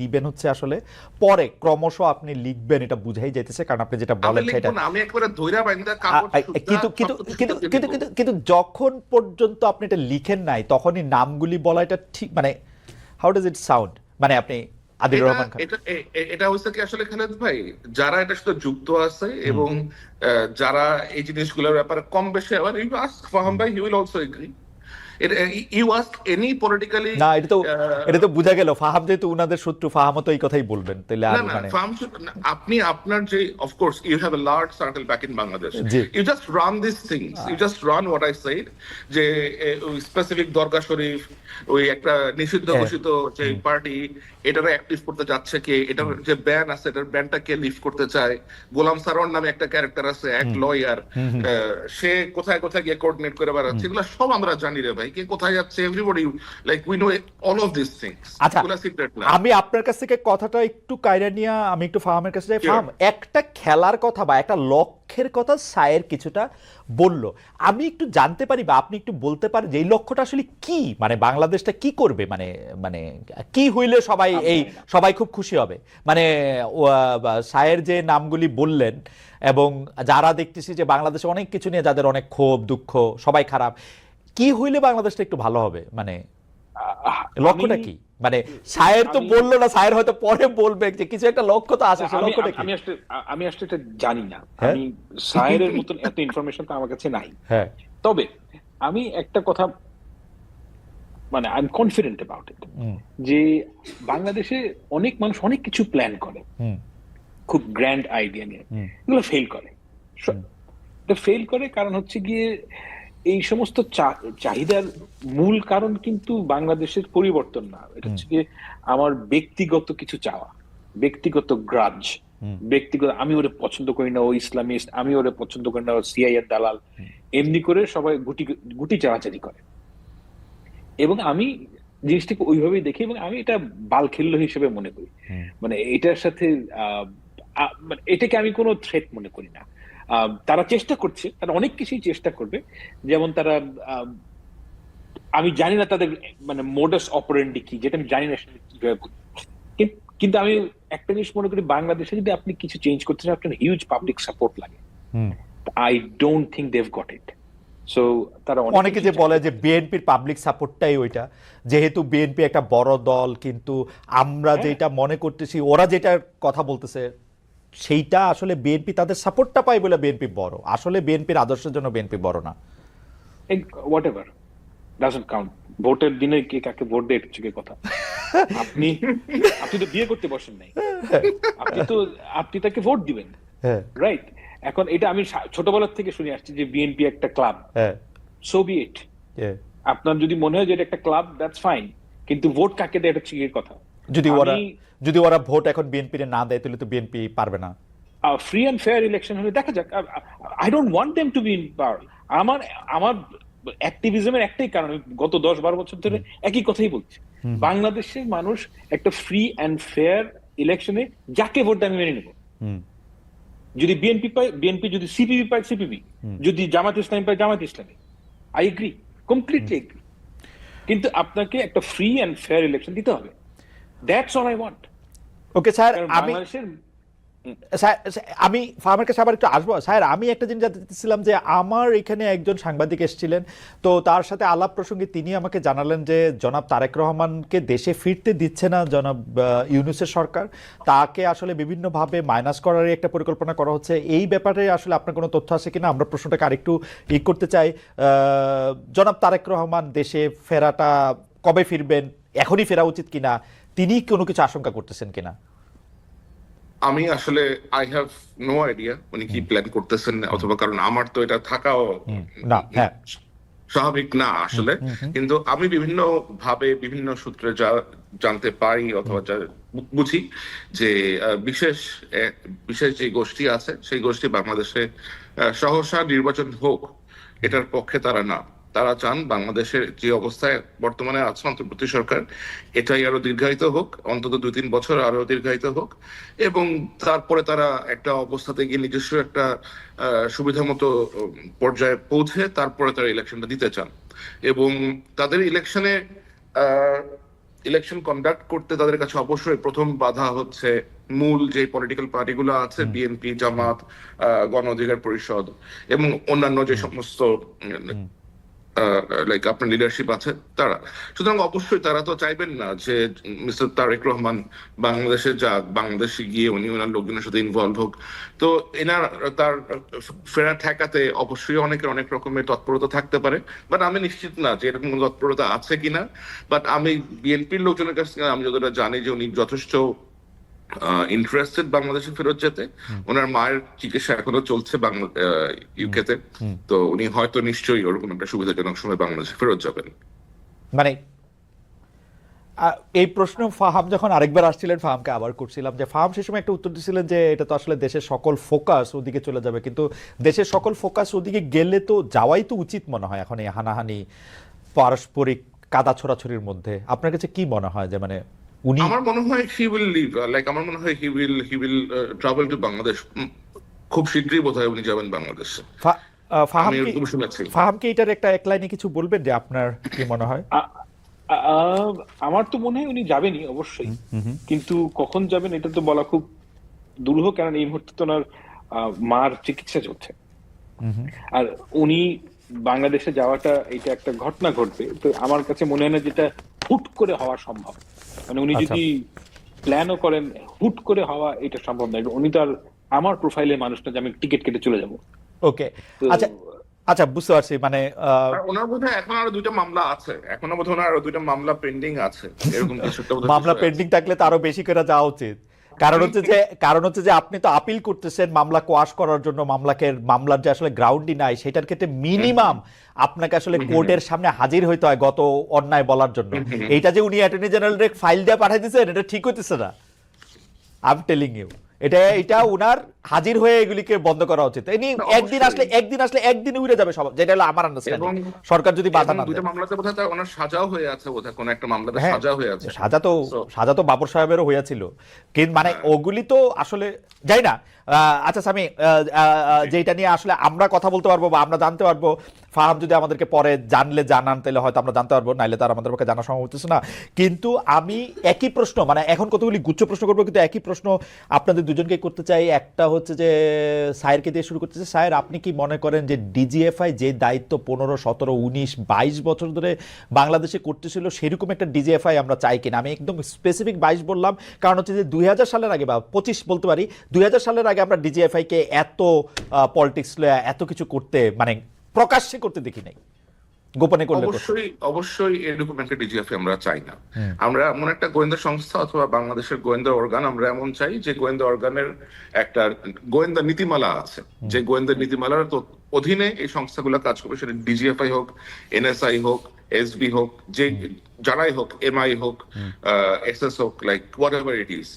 দিবেন হচ্ছে আসলে। পরে ক্রমশ আপনি লিখবেন এটা বুঝাই যাইতেছে কারণ আপনি যেটা বলেন সেটা আমি একবারে ধৈরা বাইন্দা কিন্তু কিন্তু কিন্তু কিন্তু কিন্তু যখন পর্যন্ত আপনি এটা লিখেন নাই তখনই নামগুলি বলা এটা ঠিক মানে হাউ ডাজ ইট সাউন্ড মানে আপনি আদিল রহমান খান। এটা হচ্ছে কি আসলে খালেদ ভাই? যারা এটার সাথে যুক্ত আছে এবং যারা এই জিনিসগুলোর ব্যাপারে কম বেশি আবার ইউ আস্ক ফাহাম ভাই he will also agree any politically না এটা তো এটা তো বোঝা গেল। ফাহাম যেহেতু উনাদের শত্রু ফাহামও তো এই কথাই বলবেন তাহলে আর মানে আপনি আপনার যে of course you have a large circle back in Bangladesh you just run this things you just run what I said যে ওই স্পেসিফিক দরগা শরীফ ওই একটা নিষিদ্ধ হ্যাঁ। ঘোষিত যে পার্টি এটারে অ্যাক্টিভ করতে যাচ্ছে কে? এটার যে ব্যান আছে এটার ব্যানটা কে লিফট করতে চায়? গোলাম সারোয়ার নামে একটা ক্যারেক্টার আছে এক লয়ার সে কোথায় কোথায় গিয়ে কোঅর্ডিনেট করে বেড়াচ্ছে? এগুলো সব আমরা জানি রে ভাই। কে কোথায় যাচ্ছে everybody like we know all of this things আচ্ছা আমি আপনার কাছ থেকে কথাটা একটু কায়রা নিয়ে আমি একটু ফাহামের কাছে যাই. ফাহাম একটা খেলার কথা বা একটা লক্ষ্যের কথা সায়ের কিছুটা বলল। আমি একটু জানতে পারি বা আপনি একটু বলতে পারেন যে এই লক্ষ্যটা আসলে কি? মানে বাংলাদেশটা কি করবে? মানে মানে কি হইলে সবাই এই সবাই খুব খুশি হবে? মানে সায়ের যে নামগুলি বললেন এবং যারা দেখতেছি যে বাংলাদেশে অনেক কিছু নিয়ে যাদের অনেক ক্ষোভ দুঃখ সবাই খারাপ কি হইলে বাংলাদেশটা একটু ভালো হবে? মানে লক্ষ্যটা কি? মানে সায়ের তো বলল না সায়ের হয়তো পরে বলবে যে কিছু একটা লক্ষ্য তো আছে সে লক্ষ্যটা কি? আমি আসলে আমি আসলে এটা জানি না। হ্যাঁ? আমি সায়েরের মতন এত ইনফরমেশন তো আমার কাছে নাই। হ্যাঁ। তবে আমি একটা কথা মানে I am confident about it যে বাংলাদেশে অনেক মানুষ অনেক কিছু প্ল্যান করে। খুব গ্র্যান্ড আইডিয়া নিয়ে। এগুলো ফেল করে। ফেল করে কারণ হচ্ছে গিয়ে এই সমস্ত চাহিদার মূল কারণ কিন্তু বাংলাদেশের পরিবর্তন না। এটা হচ্ছে গিয়ে আমার ব্যক্তিগত কিছু চাওয়া ব্যক্তিগত গ্রাজ ব্যক্তিগত আমি ওরে পছন্দ করি না ও ইসলামিস্ট আমি ওরে পছন্দ করি না ও সিআইয়ের দালাল। এমনি করে সবাই গুটি গুটি চালাচালি করে। এবং আমি জিনিসটিকে ওইভাবেই দেখি এবং আমি এটা বালখিল্য হিসেবে মনে করি। মানে এটার সাথে আহ, মানে এটাকে আমি কোনো থ্রেট মনে করি না। তারা চেষ্টা করছে তারা অনেক কিছুই চেষ্টা করবে। যেমন তারা আমি জানি না তাদের মানে মোডাস অপারেন্ডি কি যেটা আমি জানি না সেটা কীভাবে কিন্তু আমি একটা জিনিস মনে করি বাংলাদেশে যদি আপনি কিছু চেঞ্জ করতে চান আপনার হিউজ পাবলিক সাপোর্ট লাগে। I don't think they got it so তারা অনেকে যে বলে যে বিএনপির পাবলিক সাপোর্টটাই ওইটা যেহেতু বিএনপি একটা বড় দল কিন্তু আমরা হ্যাঁ। যেটা মনে করতেছি ওরা যেটা কথা বলতেছে সেইটা আসলে বিএনপি তাদের সাপোর্টটা পায় বলে বিএনপি বড়। আসলে বিএনপির আদর্শের জন্য বিএনপি বড় না। হোয়াট এভার ডাজন্ট কাউন্ট ভোটের দিনে কে কাকে ভোট দেয় এটা কথা। আপনি আপনি তো বিয়ে করতে বসেন নাই। আপনি তো আপনি তাকে ভোট দিবেন। হ্যাঁ। রাইট এখন এটা আমি ছোটবেলার থেকে শুনে আসছি যে বিএনপি একটা ক্লাব হ্যাঁ। সো হ্যাঁ। আপনার যদি মনে হয় যে এটা একটা ক্লাব দ্যাটস ফাইন কিন্তু ভোট কাকে দেয় এটা হচ্ছে গিয়ে কথা। যদি ওরা যদি ওরা ভোট এখন বিএনপির না দেয় তাহলে তো বিএনপি পারবে না। ফ্রি অ্যান্ড ফেয়ার ইলেকশন হলে দেখা যাক। I don't want them to be in power আমার আমার অ্যাক্টিভিজমের একটাই কারণ গত দশ বারো বছর ধরে একই কথাই বলছি। বাংলাদেশের মানুষ একটা ফ্রি অ্যান্ড ফেয়ার ইলেকশনে যাকে ভোট আমি মেনে নেব। হুম। যদি বিএনপি পায় বিএনপি যদি সিপিবি পায় সিপিবি যদি জামাত ইসলামী পায় Jamaat Islami. I agree completely agri কিন্তু আপনাকে একটা ফ্রি অ্যান্ড ফেয়ার ইলেকশন দিতে হবে। That's all I want okay sir আমি আমি ফার্মের কাছে আবার একটু আসব। স্যার আমি একটা জিনিস জানতে চাচ্ছিলাম যে আমার এখানে একজন সাংবাদিক এসেছিলেন তো তার সাথে আলাপ প্রসঙ্গে তিনি আমাকে জানালেন যে জনাব তারেক রহমানকে দেশে ফিরতে দিচ্ছে না জনাব ইউনুসের সরকার। তাকে আসলে বিভিন্নভাবে মাইনাস করারই একটা পরিকল্পনা করা হচ্ছে। এই ব্যাপারে আসলে আপনার কোনো তথ্য আছে কিনা? আমরা প্রশ্নটাকে আরেকটু ই করতে চাই। জনাব তারেক রহমান দেশে ফেরাটা কবে ফিরবেন? এখনই ফেরা উচিত কিনা? তিনি কোনো কিছু আশঙ্কা করতেছেন কিনা? আমি আসলে আই হ্যাভ নো আইডিয়া উনি কি প্ল্যান করতেছেন অথবা কারণ আমার তো এটা থাকাও না হ্যাঁ। স্বাভাবিক না আসলে। কিন্তু আমি বিভিন্ন ভাবে বিভিন্ন সূত্রে যা জানতে পারি অথবা যা বুঝি যে বিশেষ বিশেষ যে গোষ্ঠী আছে সেই গোষ্ঠী বাংলাদেশে সহসা নির্বাচন হোক এটার পক্ষে তারা না। তারা চান বাংলাদেশের যে অবস্থায় বর্তমানে আছে অন্তর্বর্তী সরকার এটাই আরও দীর্ঘায়িত হোক অন্তত দুই তিন বছর আরও দীর্ঘায়িত হোক এবং তারপরে তারা একটা অবস্থাতে গিয়ে নিজস্ব একটা সুবিধা মতো পর্যায়ে পৌঁছে তারপরে তারা ইলেকশনটা দিতে চান। এবং তাদের ইলেকশনে ইলেকশন কন্ডাক্ট করতে তাদের কাছে অবশ্যই প্রথম বাধা হচ্ছে মূল যে পলিটিক্যাল পার্টিগুলো আছে বিএনপি জামাত আহ, গণ অধিকার পরিষদ এবং অন্যান্য যে সমস্ত লাইক আপনার লিডারশিপ আছে, তারা। সুতরাং অবশ্যই তারা তো চাইবেন না যে মিস্টার তারেক রহমান বাংলাদেশে যাক, বাংলাদেশে গিয়ে উনি ওনার লোকজনের সাথে ইনভলভ হোক। তো এনার, তার ফেরা ঠেকাতে অবশ্যই অনেকের অনেক রকমের তৎপরতা থাকতে পারে। বাট আমি নিশ্চিত না যে এরকম তৎপরতা আছে কিনা। বাট আমি বিএনপির লোকজনের কাছ থেকে আমি যতটা জানি যে উনি যথেষ্ট ইন্টারেস্টেড বাংলাদেশে ফেরত যেতে। ওনার মায়ের চিকিৎসা এখনও চলছে বাংলা ইউকেতে তো উনি হয়তো নিশ্চয়ই ওরকম একটা সুবিধাজনক সময় বাংলাদেশে ফেরত যাবেন। মানে এই প্রশ্ন ফাহাম যখন আরেকবার আসছিলেন ফাহামকে আবার করছিলাম যে ফাহাম সে সময় একটা উত্তর দিয়েছিলেন যে এটা তো আসলে দেশের সকল ফোকাস ওদিকে চলে যাবে। কিন্তু দেশের সকল ফোকাস ওদিকে গেলে তো যাওয়াই তো উচিত মনে হয় এখন এই হানাহানি পারস্পরিক কাদা ছোড়াছড়ির মধ্যে। আপনার কাছে কি মনে হয় যে মানে উনি আমার মনে হয় হি উইল লিভ লাইক আমার মনে হয় he will he will travel to Bangladesh খুব শীঘ্রই বোধহয় উনি যাবেন বাংলাদেশে। এটার একটা এক লাইনে কিছু বলবেন যে আপনার কি মনে হয়? আমার তো মনে হয় উনি যাবেনই অবশ্যই। কিন্তু কখন যাবেন এটা তো বলা খুব দুরূহ কারণ এই মুহূর্তে তো ওনার আহ, মার চিকিৎসা চলছে। আর উনি বাংলাদেশে যাওয়াটা এটা একটা ঘটনা ঘটবে। তো আমার কাছে মনে হয় না যেটা হুট করে হওয়া সম্ভব। মানে উনি আচ্ছা। যদি প্ল্যানও করেন হুট করে হওয়া এটা সম্ভব না উনি তার আর আমার মানুষ না যে আমি টিকিট কেটে চলে যাব। ওকে আচ্ছা আচ্ছা বুঝতে পারছি। মানে আহ, ওনার বোধহয় এখন আরও দুইটা মামলা আছে। এখনও বোধহয় ওনার আরও দুইটা মামলা পেন্ডিং আছে। এরকম কিছু মামলা পেন্ডিং থাকলে তো আরও বেশি করে যাওয়া উচিত। কারণ হচ্ছে যে কারণ হচ্ছে যে আপনি তো আপিল করতেছেন মামলা কোয়াশ করার জন্য মামলাকে মামলার যে আসলে গ্রাউন্ডই নাই সেটার ক্ষেত্রে মিনিমাম আপনাকে আসলে কোর্টের সামনে হাজির হইতে হয় গত অন্যায় বলার জন্য। এইটা যে উনি অ্যাটর্নি জেনারেল ফাইল দিয়ে পাঠিয়ে দিয়েছেন এটা ঠিক হইতেছে না। আই এম টেলিং ইউ এটা এটা উনার হাজির হয়ে এগুলিকে বন্ধ করা উচিত। ইনি একদিন আসলে একদিন আসলে একদিন উড়ে যাবে সব যেটা হলো আমার আন্ডারস্ট্যান্ডিং সরকার যদি বাধা না দেয়। মামলাতে বোধহয় তার ওনার সাজাও হয়ে আছে বোধহয় কোন একটা মামলাতে হ্যাঁ, সাজা হয়ে আছে। সাজা তো সাজা তো বাবর সাহেবেরও হয়েছিল কিন্তু মানে ওগুলি তো আসলে যাই না আচ্ছা স্বামী যেটা নিয়ে আসলে আমরা কথা বলতে পারব বা আমরা জানতে পারব ফাহাম যদি আমাদেরকে পরে জানলে জানান তাহলে হয়তো আমরা জানতে পারব নাইলে তার আমাদের পক্ষে জানা সম্ভব হচ্ছে না। কিন্তু আমি একই প্রশ্ন মানে এখন কতগুলি গুচ্ছ প্রশ্ন করব কিন্তু একই প্রশ্ন আপনাদের দুজনকে করতে চাই। একটা হচ্ছে যে সায়েরকে দিয়ে শুরু করতেছে। সায়ের আপনি কি মনে করেন যে ডিজিএফআই যে দায়িত্ব পনেরো সতেরো উনিশ বাইশ বছর ধরে বাংলাদেশে করতেছিল সেরকম একটা ডিজিএফআই আমরা চাই কিনা? আমি একদম স্পেসিফিক বাইশ বললাম কারণ হচ্ছে যে দুই হাজার সালের আগে বা পঁচিশ বলতে পারি দুই হাজার সালের আগে আমরা ডিজিএফআই কে এত পলিটিক্স এত কিছু করতে মানে প্রকাশ্যে করতে দেখি নাই। গোপনে করলে অবশ্যই অবশ্যই এরকম একটা ডিজিএফ আমরা চাই না। আমরা এমন একটা গোয়েন্দা সংস্থা অথবা বাংলাদেশের গোয়েন্দা অর্গান আমরা এমন চাই যে গোয়েন্দা অর্গানের একটা গোয়েন্দা নীতিমালা আছে। যে গোয়েন্দা নীতিমালার অধীনে এই সংস্থাগুলো কাজ করবে। সেটা ডিজিএফআই হোক এনএসআই হোক এসবি হোক যে যারাই হোক এমআই হোক এসএস হোক like whatever it is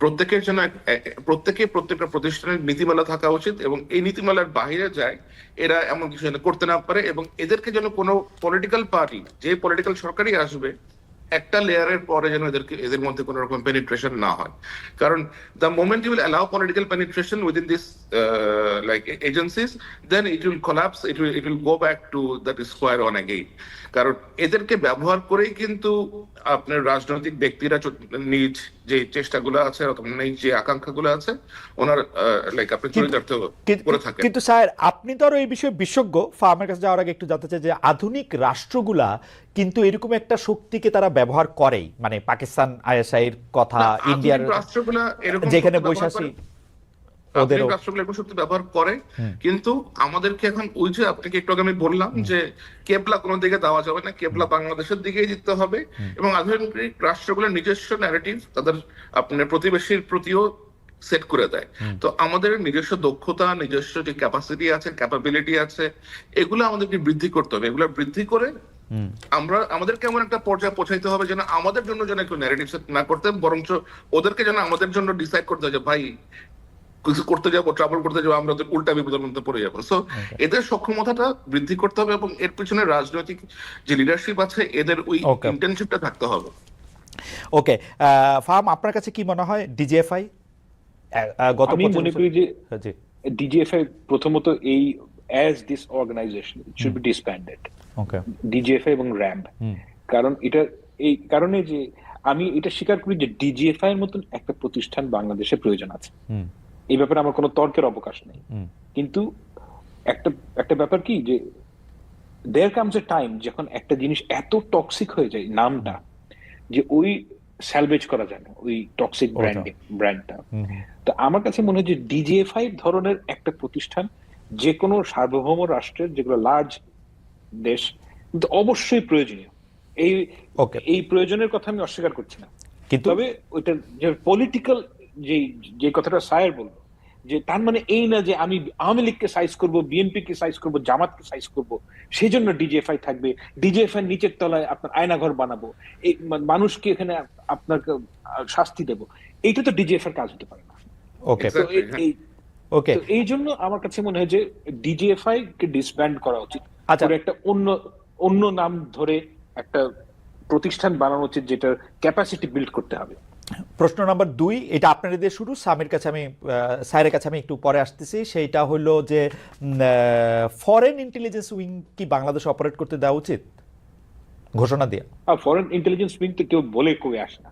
প্রত্যেকের জন্য প্রত্যেকে প্রত্যেকটা প্রতিষ্ঠানের নীতিমালা থাকা উচিত এবং এই নীতিমালার বাইরে যায় এরা এমন কিছু যেন করতে না পারে এবং এদেরকে যেন কোনো পলিটিক্যাল পার্টি যে পলিটিক্যাল সরকারই আসবে, একটা লেয়ারের পরে যেন এদেরকে, এদের মধ্যে কোনো রকম পেনিট্রেশন না হয়। কারণ the moment you will allow political penetration within this like agencies then it will collapse it will it will go back to that square one again কারণ এদেরকে ব্যবহার করেই কিন্তু আপনার রাজনৈতিক ব্যক্তিরা নিজ যে চেষ্টাগুলো আছে নিজ যে আকাঙ্ক্ষাগুলো আছে ওনার লাইক আপনি চরিতার্থ কিন্তু- করে থাকেন। কিন্তু স্যার আপনি তো আরও এই বিষয়ে বিশেষজ্ঞ। ফার্মের কাছে যাওয়ার আগে একটু জানতে চাই যে আধুনিক রাষ্ট্রগুলা কিন্তু এরকম একটা শক্তিকে তারা ব্যবহার করেই। মানে পাকিস্তান আইএসআই এর কথা ইন্ডিয়ার রাষ্ট্রগুলা এরকম যেখানে বৈশাখী আধুনিক রাষ্ট্রগুলো ব্যবহার করে কিন্তু আমাদেরকে এখন ওই যে আপনাকে একটু আগে আমি বললাম যে কেবলা কোনো দিকে দেওয়া যাবে না কেবলা বাংলাদেশের দিকেই দিতে হবে এবং আধুনিক রাষ্ট্রগুলোর নিজস্ব ন্যারেটিভ তাদের আপনার প্রতিবেশীর প্রতিও সেট করে দেয়। তো আমাদের নিজস্ব দক্ষতা নিজস্ব যে ক্যাপাসিটি আছে ক্যাপাবিলিটি আছে এগুলো আমাদেরকে বৃদ্ধি করতে হবে। এগুলো বৃদ্ধি করে আমরা আমাদেরকে কেমন একটা পর্যায়ে পৌঁছাইতে হবে যেন আমাদের জন্য যেন একটু ন্যারেটিভ সেট না করতে বরঞ্চ ওদেরকে যেন আমাদের জন্য ডিসাইড করতে হবে যে ভাই কিছু করতে যাব ট্রাভেল করতে যাব আমরা উল্টা বিপদের মধ্যে পড়ে যাব। সো এদের সক্ষমতাটা বৃদ্ধি করতে হবে এবং এর পিছনে রাজনৈতিক যে লিডারশিপ আছে এদের ওই Okay. ইন্টেনশিপটা থাকতে হবে। ওকে ফার্ম আপনার কাছে কি মনে হয় ডিজিএফআই? গত আমি মনে করি যে হ্যাঁ, জি। ডিজিএফআই প্রথমত এই as this organisation should be disbanded okay DGFI এবং র্যাম্প। কারণ এটা এই কারণে যে আমি এটা স্বীকার করি যে ডিজিএফআই এর মতন একটা প্রতিষ্ঠান বাংলাদেশে প্রয়োজন আছে। হুম। এই ব্যাপারে আমার কোনো তর্কের অবকাশ নেই। কিন্তু একটা একটা ব্যাপার কি যে দেয়ার কামস এ টাইম যখন একটা জিনিস এত টক্সিক হয়ে যায় নামটা যে ওই স্যালভেজ করা যায় না ওই টক্সিক ব্র্যান্ডিং ব্র্যান্ডটা। তো আমার কাছে মনে হয় যে ডিজিএফআই ধরনের একটা প্রতিষ্ঠান যে কোনো সার্বভৌম রাষ্ট্রের যেগুলো লার্জ দেশ কিন্তু অবশ্যই প্রয়োজনীয়। এই এই প্রয়োজনের কথা আমি অস্বীকার করছি না। কিন্তু তবে ওইটা যে পলিটিক্যাল যে যে কথাটা সায়ের বলল যে তার মানে এই না যে আমি আওয়ামী লীগকে সাইজ করব বিএনপি কে সাইজ করব জামাতকে সাইজ করব সেই জন্য ডিজিএফআই থাকবে। ডিজিএফআই নিচের তলায় আপনার আয়নাঘর বানাবো। এই মানুষকে এখানে আপনাকে আহ, শাস্তি দেব। এইটা তো ডিজিএফআই কাজ হতে পারে না। ওকে এই- ওকে তো এই জন্য আমার কাছে মনে হয় যে ডিজিএফআই কে ডিসব্যান্ড করা উচিত। আচ্ছা। একটা অন্য অন্য নাম ধরে একটা প্রতিষ্ঠান বানানো উচিত যেটার ক্যাপাসিটি বিল্ড করতে হবে। প্রশ্ন নাম্বার দুই এটা আপনার দিয়ে শুরু স্বামীর কাছে আমি স্যারের কাছে আমি একটু পরে আসতেছি। সেইটা হলো যে ফরেন ইন্টেলিজেন্স উইং কি বাংলাদেশে অপারেট করতে দেওয়া উচিত? ঘোষণা দিয়ে। ফরেন ইন্টেলিজেন্স উইং তো কেউ বলে কেউ আসে না।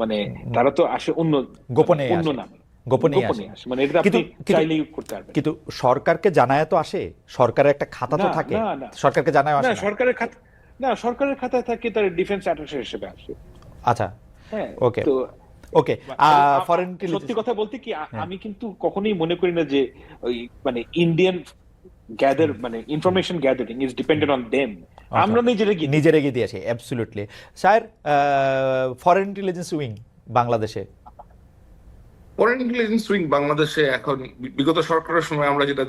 মানে তারা তো আসে অন্য গোপনে অন্য। নামে। গোপনে আসে। মানে এটা আপনি চাইলেই করতে পারবেন। কিন্তু সরকারকে জানায় তো আসে। সরকারের একটা খাতা তো থাকে। সরকারকে জানায় আসে না? সরকারের খাতা না সরকারের খাতায় থাকে তার ডিফেন্স অ্যাটাচে হিসেবে আসে। আচ্ছা। ওকে। তো ওকে ফরেন সত্যি কথা বলতে কি হ্যাঁ। আমি কিন্তু কখনোই মনে করি না যে ওই মানে ইন্ডিয়ান গ্যাদার মানে information gathering is dependent on them আমরা নিজেরা গিয়ে নিজের এগিয়ে দিয়েছে absolutely sir foreign intelligence wing বাংলাদেশে। ফরেন ইন্টেলিজেন্স উইং বাংলাদেশে এখন বিগত সরকারের সময় আমরা যেটা